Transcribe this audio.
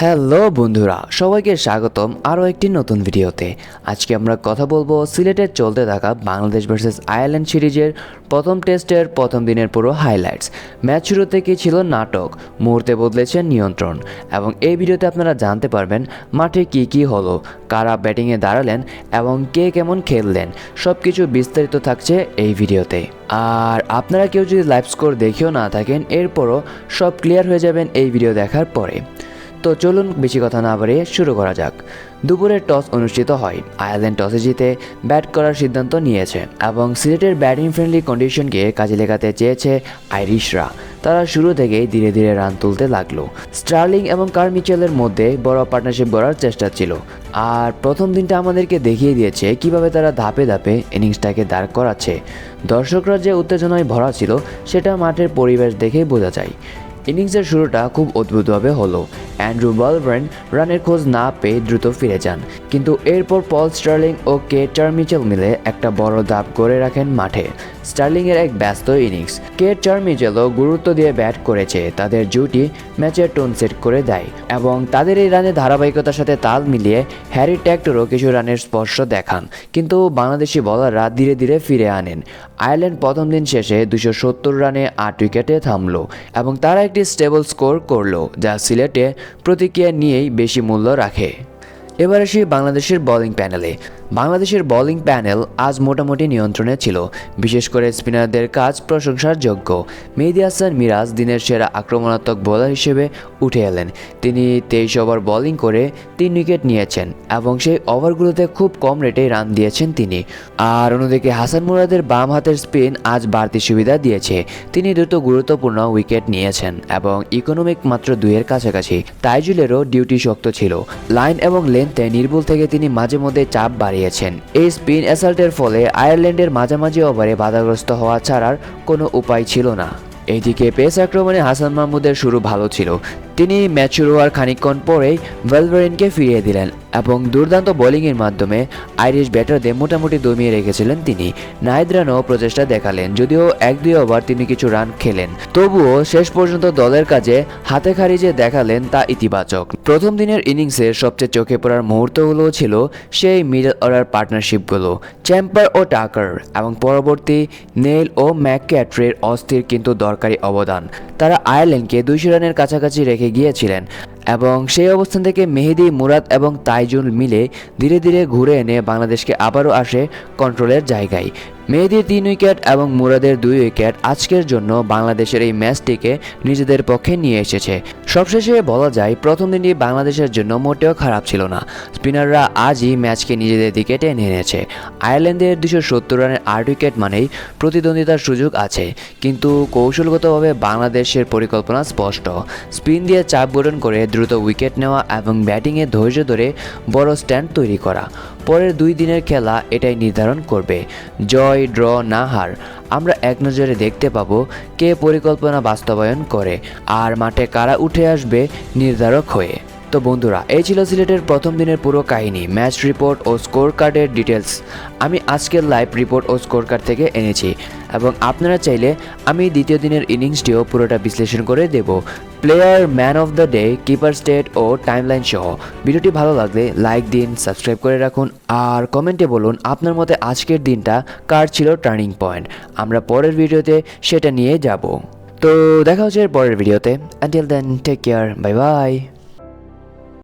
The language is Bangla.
হ্যালো বন্ধুরা, সবাইকে স্বাগতম আরও একটি নতুন ভিডিওতে। আজকে আমরা কথা বলব সিলেটের চলতে থাকা বাংলাদেশ ভার্সেস আয়ারল্যান্ড সিরিজের প্রথম টেস্টের প্রথম দিনের পুরো হাইলাইটস ম্যাচ শুরু থেকে ছিল নাটক, মুহূর্তে বদলেছে নিয়ন্ত্রণ। এবং এই ভিডিওতে আপনারা জানতে পারবেন মাঠে কি কি হলো, কারা ব্যাটিংয়ে দাঁড়ালেন, এবং কে কেমন খেললেন। সব কিছু বিস্তারিত থাকছে এই ভিডিওতে। আর আপনারা কেউ যদি লাইভ স্কোর দেখেও না থাকেন, এরপরও সব ক্লিয়ার হয়ে যাবেন এই ভিডিও দেখার পরে। তো চলুন বেশি কথা না বাড়িয়ে শুরু করা যাক। দুপুরের টস অনুষ্ঠিত হয়। আয়ারল্যান্ড টসে জিতে ব্যাট করার সিদ্ধান্ত নিয়েছে এবং সিলেটের ব্যাটিং ফ্রেন্ডলি কন্ডিশনকে কাজে লেগাতে চেয়েছে আইরিশরা। তারা শুরু থেকেই ধীরে ধীরে রান তুলতে লাগল। স্টার্লিং এবং কার্মিচেলের মধ্যে বড় পার্টনারশিপ গড়ার চেষ্টা ছিল। আর প্রথম দিনটা আমাদেরকে দেখিয়ে দিয়েছে কীভাবে তারা ধাপে ধাপে ইনিংসটাকে দাঁড় করাচ্ছে। দর্শকরা যে উত্তেজনায় ভরা ছিল, সেটা মাঠের পরিবেশ দেখেই বোঝা যায়। ইনিংসের শুরুটা খুব অদ্ভুতভাবে হলো। অ্যান্ড্রু বলব্রেন রানের খোঁজ না পেয়ে দ্রুত ফিরে যান। কিন্তু এরপর পল স্টার্লিং ও কে চার্মিচেল মিলে একটা বড় ধাপ গড়ে রাখেন মাঠে। স্টার্লিংয়ের এক ব্যস্ত ইনিংস। কে চার্মিচেলও গুরুত্ব দিয়ে ব্যাট করেছে। তাদের জুটি ম্যাচের টোন সেট করে দেয় এবং তাদের এই রানের ধারাবাহিকতার সাথে তাল মিলিয়ে হ্যারি ট্যাক্টরও কিছু রানের স্পর্শ দেখান। কিন্তু বাংলাদেশি বলাররা ধীরে ধীরে ফিরে আনেন। আয়ারল্যান্ড প্রথম দিন শেষে দুশো সত্তর রানে আট উইকেটে থামলো এবং তারা স্টেবল স্কোর করল, যা সিলেটে প্রতিক্রিয়া নিয়েই বেশি মূল্য রাখে। এবার আসি বাংলাদেশের বোলিং প্যানেলে। বাংলাদেশের বোলিং প্যানেল আজ মোটামুটি নিয়ন্ত্রণে ছিল। বিশেষ করে স্পিনারদের কাজ প্রশংসার যোগ্য মেহেদি হাসান মিরাজ দিনের সেরা আক্রমণাত্মক বোলার হিসেবে উঠে এলেন। তিনি তেইশ ওভার বোলিং করে তিন উইকেট নিয়েছেন এবং সেই ওভারগুলোতে খুব কম রেটে রান দিয়েছেন তিনি। আর অন্যদিকে হাসান মুরাদের বাম হাতের স্পিন আজ বাড়তি সুবিধা দিয়েছে। তিনি দ্রুত গুরুত্বপূর্ণ উইকেট নিয়েছেন এবং ইকোনমিক মাত্র দুইয়ের কাছাকাছি। তাইজুলেরও ডিউটি শক্ত ছিল। লাইন এবং লেন্থে নির্ভুল থেকে তিনি মাঝে মধ্যে চাপ বাড়িয়েছেন এই স্পিন অ্যাসাল্টের ফলে আয়ারল্যান্ডের মাঝামাঝি ওভারে বাধাগ্রস্ত হওয়া ছাড়ার কোনো উপায় ছিল না। এইদিকে পেস আক্রমণে হাসান মাহমুদের শুরু ভালো ছিল। তিনি ম্যাচ শুরু হওয়ার খানিকক্ষণ পরেই ভেলভেরিনকে ফিরিয়ে দিলেন। এবং দুর্দান্ত বোলিংয়ের মাধ্যমে আইরিশ ব্যাটারদের মোটামুটি দমিয়ে রেখেছিলেন তিনি। নাহিদ রানও প্রচেষ্টা দেখালেন, যদিও এক দুই ওভার তিনি কিছু রান খেলেন। তবুও শেষ পর্যন্ত দলের কাজে হাতে খারি যে দেখালেন তা ইতিবাচক। প্রথম দিনের ইনিংসের সবচেয়ে চোখে পড়ার মুহূর্তগুলো ছিল সেই মিডল অর্ডার পার্টনারশিপগুলো, চ্যাম্পার ও টাকার, এবং পরবর্তী নেল ও ম্যাকক্যাট্রের অস্থির কিন্তু দরকারি অবদান। তারা আয়ারল্যান্ডকে দুইশো রানের কাছাকাছি রেখে গিয়েছিলেন। এবং সেই অবস্থান থেকে মেহেদি, মুরাদ এবং তাইজুল মিলে ধীরে ধীরে ঘুরে এনে বাংলাদেশকে আবারও আসে কন্ট্রোলের জায়গায়। মেহেদির তিন উইকেট এবং মুরাদের দুই উইকেট আজকের জন্য বাংলাদেশের এই ম্যাচটিকে নিজেদের পক্ষে নিয়ে এসেছে। সবশেষে বলা যায়, প্রথম দিনটি বাংলাদেশের জন্য মোটেও খারাপ ছিল না। স্পিনাররা আজই ম্যাচকে নিজেদের দিকে টেনে এনেছে। আয়ারল্যান্ডের দুশো সত্তর রানের আট উইকেট মানেই প্রতিদ্বন্দ্বিতার সুযোগ আছে। কিন্তু কৌশলগতভাবে বাংলাদেশের পরিকল্পনা স্পষ্ট। স্পিন দিয়ে চাপ গঠন করে দ্রুত উইকেট নেওয়া এবং ব্যাটিংয়ে ধৈর্য ধরে বড় স্ট্যান্ড তৈরি করা। পরের দুই দিনের খেলা এটাই নির্ধারণ করবে। জয় ড্র না হার, আমরা এক নজরে দেখতে পাব কে পরিকল্পনা বাস্তবায়ন করে, আর মাঠে কারা উঠে আসবে নির্ধারক হয়ে। তো বন্ধুরা, এই ছিল সিলেটের প্রথম দিনের পুরো কাহিনী, ম্যাচ রিপোর্ট ও স্কোর কার্ডের ডিটেলস আমি আজকের লাইভ রিপোর্ট ও স্কোর কার্ড থেকে এনেছি এবং আপনারা চাইলে আমি দ্বিতীয় দিনের ইনিংসটিও পুরোটা বিশ্লেষণ করে দেব। Player, man of the day, keeper stat O timeline সহ। ভিডিওটি ভালো লাগলে লাইক দিন, সাবস্ক্রাইব করে রাখুন আর কমেন্টে বলুন আপনার মতে আজকের দিনটা কার ছিল টার্নিং পয়েন্ট। আমরা পরের ভিডিওতে সেটা নিয়ে যাব। তো দেখা হচ্ছে পরের ভিডিওতে। Until then take care bye bye